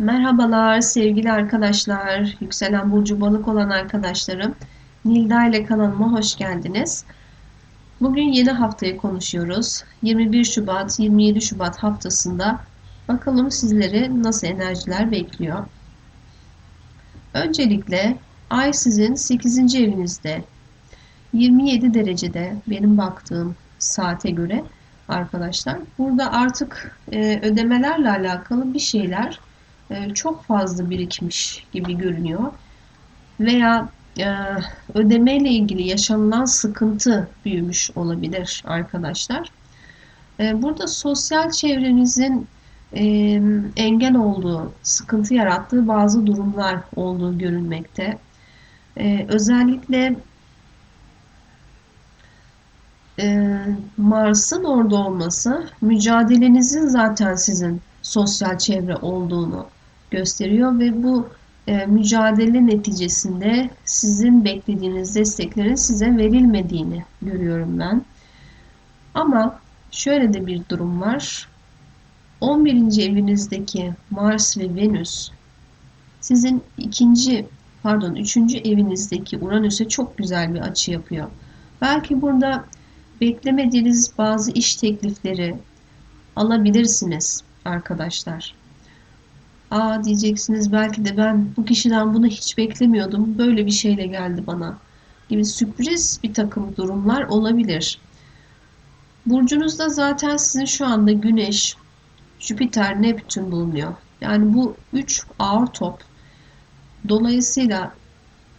Merhabalar sevgili arkadaşlar, yükselen burcu balık olan arkadaşlarım. Nilda ile kanalıma hoş geldiniz. Bugün yeni haftayı konuşuyoruz. 21 Şubat 27 Şubat haftasında bakalım sizleri nasıl enerjiler bekliyor. Öncelikle Ay sizin 8. evinizde 27 derecede benim baktığım saate göre arkadaşlar. Burada artık e, ödemelerle alakalı bir şeyler e, çok fazla birikmiş gibi görünüyor. Veya e, ödemeyle ilgili yaşanılan sıkıntı büyümüş olabilir arkadaşlar. E, burada sosyal çevrenizin engel olduğu, sıkıntı yarattığı bazı durumlar olduğu görünmekte. Özellikle Mars'ın orada olması mücadelenizin zaten sizin sosyal çevre olduğunu gösteriyor ve bu e, mücadele neticesinde sizin beklediğiniz desteklerin size verilmediğini görüyorum ben. Ama şöyle de bir durum var. 11. evinizdeki Mars ve Venüs sizin ikinci pardon üçüncü evinizdeki Uranüs'e çok güzel bir açı yapıyor. Belki burada beklemediğiniz bazı iş teklifleri alabilirsiniz arkadaşlar. Aa diyeceksiniz belki de ben bu kişiden bunu hiç beklemiyordum. Böyle bir şeyle geldi bana gibi sürpriz bir takım durumlar olabilir. Burcunuzda zaten sizin şu anda Güneş, Jüpiter, Neptün bulunuyor. Yani bu üç ağır top dolayısıyla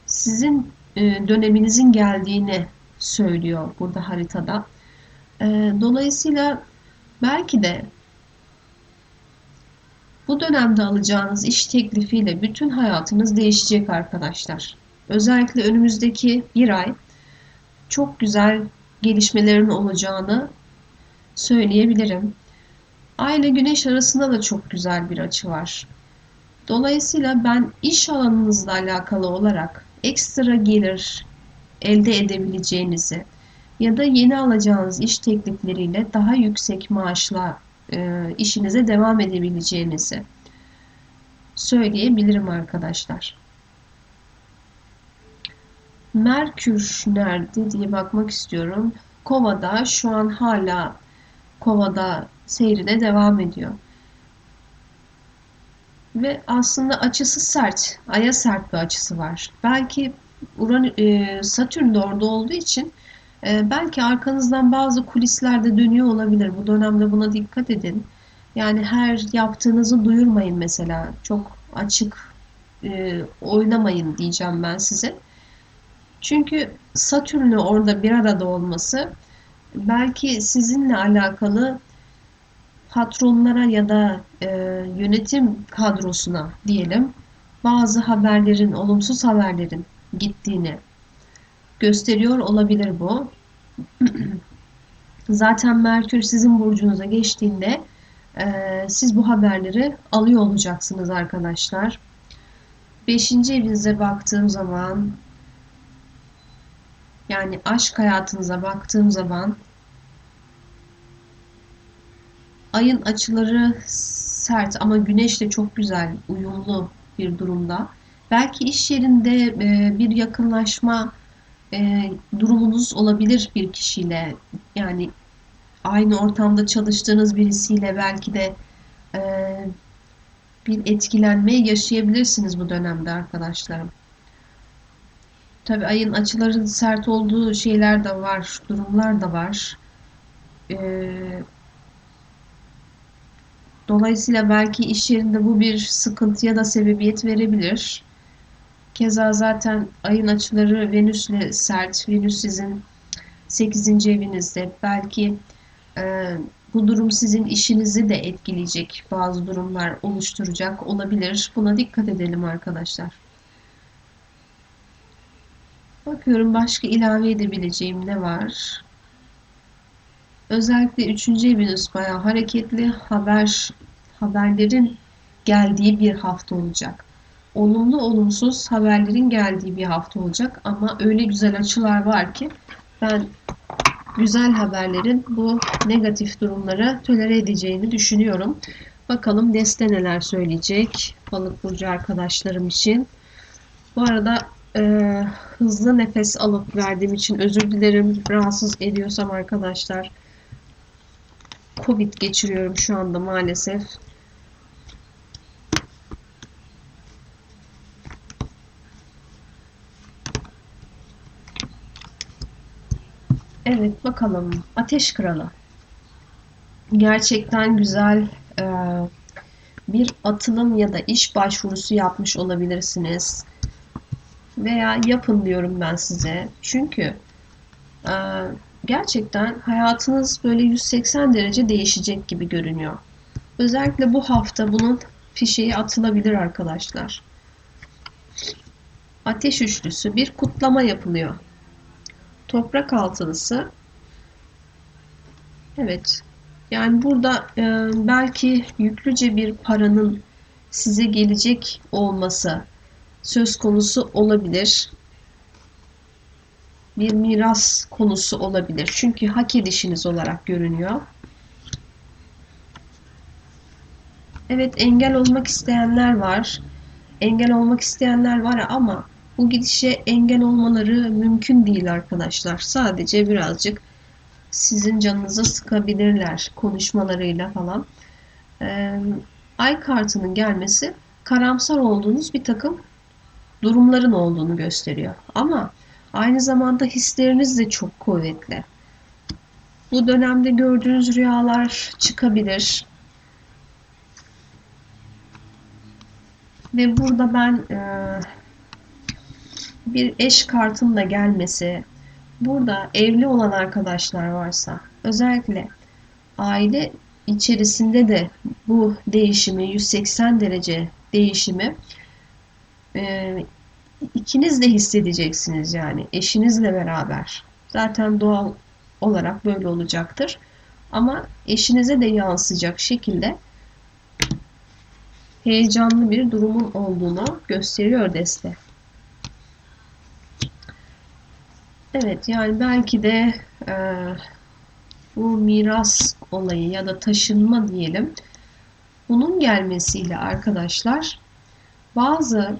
sizin e, döneminizin geldiğini söylüyor burada haritada. E, dolayısıyla belki de bu dönemde alacağınız iş teklifiyle bütün hayatınız değişecek arkadaşlar. Özellikle önümüzdeki bir ay çok güzel gelişmelerin olacağını söyleyebilirim. Ay ile güneş arasında da çok güzel bir açı var. Dolayısıyla ben iş alanınızla alakalı olarak ekstra gelir elde edebileceğinizi ya da yeni alacağınız iş teklifleriyle daha yüksek maaşla e, işinize devam edebileceğinizi söyleyebilirim arkadaşlar. Merkür nerede diye bakmak istiyorum. Kova'da şu an hala Kova'da seyrine devam ediyor. Ve aslında açısı sert. Ay'a sert bir açısı var. Belki Uran e, Satürn de orada olduğu için e, belki arkanızdan bazı kulisler de dönüyor olabilir. Bu dönemde buna dikkat edin. Yani her yaptığınızı duyurmayın mesela. Çok açık e, oynamayın diyeceğim ben size. Çünkü Satürn'le orada bir arada olması belki sizinle alakalı patronlara ya da e, yönetim kadrosuna diyelim bazı haberlerin, olumsuz haberlerin gittiğini gösteriyor olabilir bu. Zaten Merkür sizin burcunuza geçtiğinde e, siz bu haberleri alıyor olacaksınız arkadaşlar. Beşinci evinize baktığım zaman yani aşk hayatınıza baktığım zaman ayın açıları sert ama güneşle çok güzel, uyumlu bir durumda. Belki iş yerinde e, bir yakınlaşma e, durumunuz olabilir bir kişiyle. Yani aynı ortamda çalıştığınız birisiyle belki de e, bir etkilenme yaşayabilirsiniz bu dönemde arkadaşlarım. Tabi ayın açıların sert olduğu şeyler de var, durumlar da var. Ee, dolayısıyla belki iş yerinde bu bir sıkıntıya da sebebiyet verebilir. Keza zaten ayın açıları Venüs'le sert. Venüs sizin 8. evinizde. Belki e, bu durum sizin işinizi de etkileyecek bazı durumlar oluşturacak olabilir. Buna dikkat edelim arkadaşlar. Bakıyorum başka ilave edebileceğim ne var? Özellikle 3. eviniz bayağı hareketli haber haberlerin geldiği bir hafta olacak olumlu olumsuz haberlerin geldiği bir hafta olacak ama öyle güzel açılar var ki ben güzel haberlerin bu negatif durumlara tolere edeceğini düşünüyorum. Bakalım deste neler söyleyecek balık burcu arkadaşlarım için. Bu arada e, hızlı nefes alıp verdiğim için özür dilerim. Rahatsız ediyorsam arkadaşlar. Covid geçiriyorum şu anda maalesef. Evet bakalım. Ateş Kralı. Gerçekten güzel e, bir atılım ya da iş başvurusu yapmış olabilirsiniz. Veya yapın diyorum ben size. Çünkü e, gerçekten hayatınız böyle 180 derece değişecek gibi görünüyor. Özellikle bu hafta bunun fişeği atılabilir arkadaşlar. Ateş üçlüsü bir kutlama yapılıyor. Toprak altılısı. Evet. Yani burada e, belki yüklüce bir paranın size gelecek olması söz konusu olabilir. Bir miras konusu olabilir. Çünkü hak edişiniz olarak görünüyor. Evet engel olmak isteyenler var. Engel olmak isteyenler var ama bu gidişe engel olmaları mümkün değil arkadaşlar. Sadece birazcık sizin canınıza sıkabilirler konuşmalarıyla falan. Ee, ay kartının gelmesi karamsar olduğunuz bir takım durumların olduğunu gösteriyor. Ama aynı zamanda hisleriniz de çok kuvvetli. Bu dönemde gördüğünüz rüyalar çıkabilir. Ve burada ben e, bir eş kartın da gelmesi, burada evli olan arkadaşlar varsa, özellikle aile içerisinde de bu değişimi, 180 derece değişimi e, ikiniz de hissedeceksiniz yani eşinizle beraber. Zaten doğal olarak böyle olacaktır. Ama eşinize de yansıyacak şekilde heyecanlı bir durumun olduğunu gösteriyor deste. Evet yani belki de e, bu miras olayı ya da taşınma diyelim bunun gelmesiyle arkadaşlar bazı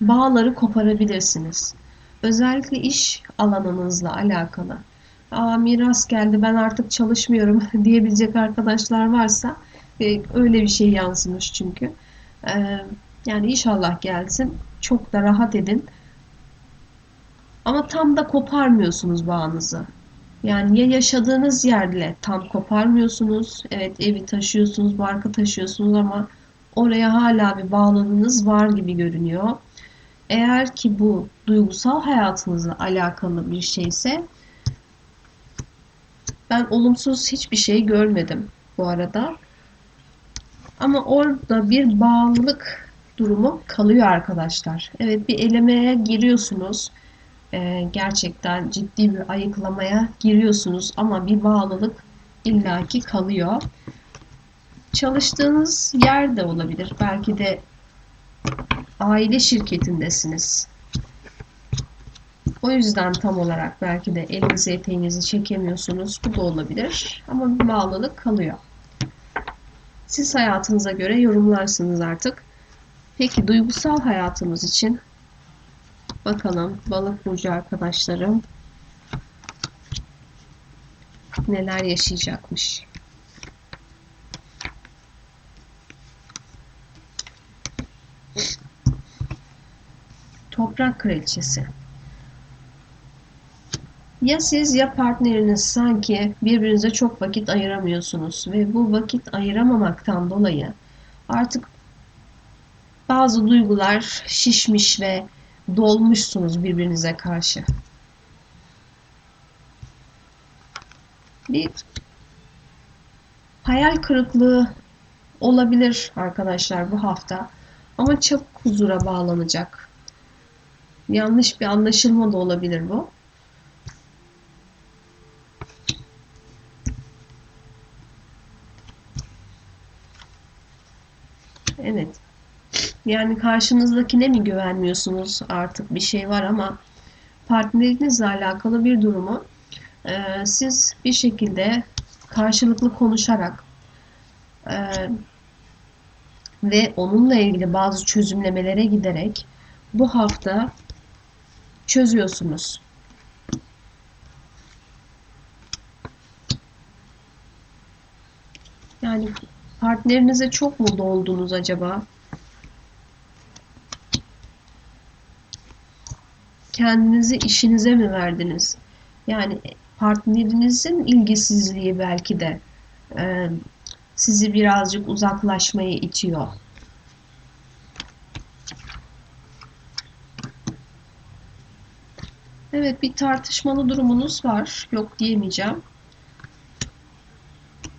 bağları koparabilirsiniz. Özellikle iş alanınızla alakalı. Aa miras geldi ben artık çalışmıyorum diyebilecek arkadaşlar varsa e, öyle bir şey yansımış çünkü. E, yani inşallah gelsin. Çok da rahat edin. Ama tam da koparmıyorsunuz bağınızı. Yani ya yaşadığınız yerle tam koparmıyorsunuz. Evet evi taşıyorsunuz, barkı taşıyorsunuz ama oraya hala bir bağlılığınız var gibi görünüyor. Eğer ki bu duygusal hayatınızla alakalı bir şeyse ben olumsuz hiçbir şey görmedim bu arada. Ama orada bir bağlılık durumu kalıyor arkadaşlar. Evet bir elemeye giriyorsunuz. Ee, gerçekten ciddi bir ayıklamaya giriyorsunuz ama bir bağlılık illaki kalıyor. Çalıştığınız yer de olabilir. Belki de aile şirketindesiniz. O yüzden tam olarak belki de elinizi eteğinizi çekemiyorsunuz. Bu da olabilir. Ama bir bağlılık kalıyor. Siz hayatınıza göre yorumlarsınız artık. Peki duygusal hayatımız için bakalım balık burcu arkadaşlarım neler yaşayacakmış. Toprak kraliçesi. Ya siz ya partneriniz sanki birbirinize çok vakit ayıramıyorsunuz ve bu vakit ayıramamaktan dolayı artık bazı duygular şişmiş ve dolmuşsunuz birbirinize karşı. Bir hayal kırıklığı olabilir arkadaşlar bu hafta ama çok huzura bağlanacak. Yanlış bir anlaşılma da olabilir bu. Evet. Yani karşınızdakine mi güvenmiyorsunuz artık bir şey var ama partnerinizle alakalı bir durumu e, siz bir şekilde karşılıklı konuşarak e, ve onunla ilgili bazı çözümlemelere giderek bu hafta çözüyorsunuz. Yani partnerinize çok mu doldunuz acaba? Kendinizi işinize mi verdiniz? Yani partnerinizin ilgisizliği belki de e, sizi birazcık uzaklaşmaya itiyor. Evet, bir tartışmalı durumunuz var. Yok diyemeyeceğim.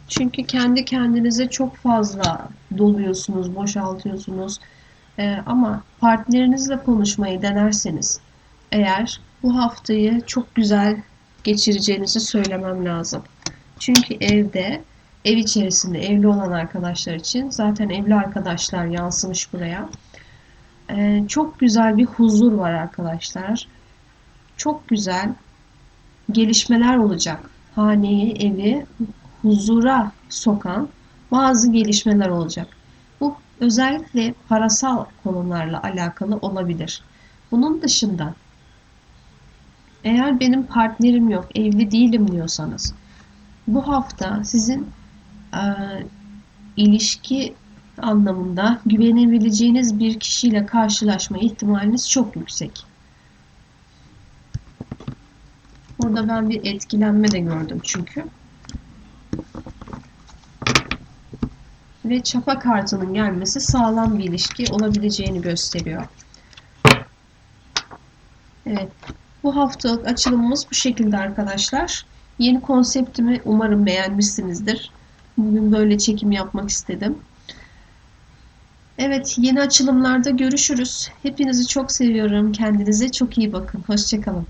Çünkü kendi kendinize çok fazla doluyorsunuz, boşaltıyorsunuz. Ee, ama partnerinizle konuşmayı denerseniz eğer bu haftayı çok güzel geçireceğinizi söylemem lazım. Çünkü evde, ev içerisinde evli olan arkadaşlar için zaten evli arkadaşlar yansımış buraya. Ee, çok güzel bir huzur var arkadaşlar. Çok güzel gelişmeler olacak. Haneyi, evi huzura sokan bazı gelişmeler olacak. Bu özellikle parasal konularla alakalı olabilir. Bunun dışında eğer benim partnerim yok, evli değilim diyorsanız bu hafta sizin e, ilişki anlamında güvenebileceğiniz bir kişiyle karşılaşma ihtimaliniz çok yüksek. Burada ben bir etkilenme de gördüm çünkü. Ve çapa kartının gelmesi sağlam bir ilişki olabileceğini gösteriyor. Evet. Bu haftalık açılımımız bu şekilde arkadaşlar. Yeni konseptimi umarım beğenmişsinizdir. Bugün böyle çekim yapmak istedim. Evet, yeni açılımlarda görüşürüz. Hepinizi çok seviyorum. Kendinize çok iyi bakın. Hoşçakalın.